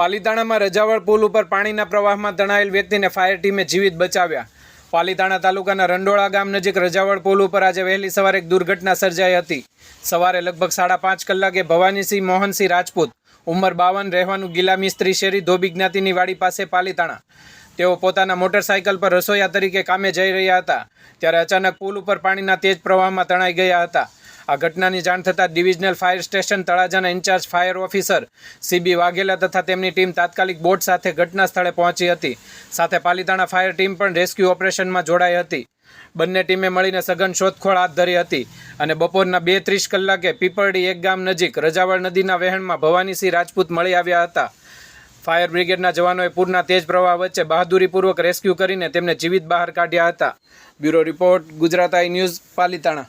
પાલીતાણામાં રજાવળ પુલ ઉપર પાણીના પ્રવાહમાં તણાયેલ વ્યક્તિને ફાયર ટીમે જીવિત બચાવ્યા. પાલીતાણા તાલુકાના રંડોળા ગામ નજીક રજાવળ પુલ ઉપર આજે વહેલી સવારે એક દુર્ઘટના સર્જાઈ હતી. સવારે લગભગ સાડા પાંચ કલાકે ભવાનીસિંહ મોહનસિંહ રાજપૂત, ઉંમર બાવન, રહેવાનું ગિલામી મિસ્ત્રી શેરી ધોબી જ્ઞાતિની વાડી પાસે પાલીતાણા. તેઓ પોતાના મોટરસાયકલ પર રસોઈયા તરીકે કામે જઈ રહ્યા હતા. ત્યારે અચાનક પુલ ઉપર પાણીના તેજ પ્રવાહમાં તણાઈ ગયા હતા. આ ઘટનાની જાણ થતાં divisional fire station તળાજાના incharge fire officer CB Vaghela તથા તેમની ટીમ તાત્કાલિક બોટ સાથે ઘટના સ્થળે પહોંચી હતી. સાથે પાલિતાણા ફાયર ટીમ પણ રેસ્ક્યુ ઓપરેશનમાં જોડાઈ હતી. બંને ટીમે મળીને સઘન શોધખોળ હાથ ધરી હતી અને બપોરના બે ત્રીસ કલાકે પીપરડી એક ગામ નજીક રજાવળ નદીના વહેણમાં ભવાનીસિંહ રાજપૂત મળી આવ્યા હતા. ફાયર બ્રિગેડના જવાનોએ પૂરના તેજ પ્રવાહ વચ્ચે બહાદુરીપૂર્વક રેસ્ક્યુ કરીને તેમને જીવિત બહાર કાઢ્યા હતા. Bureau report Gujarat I news Palitana.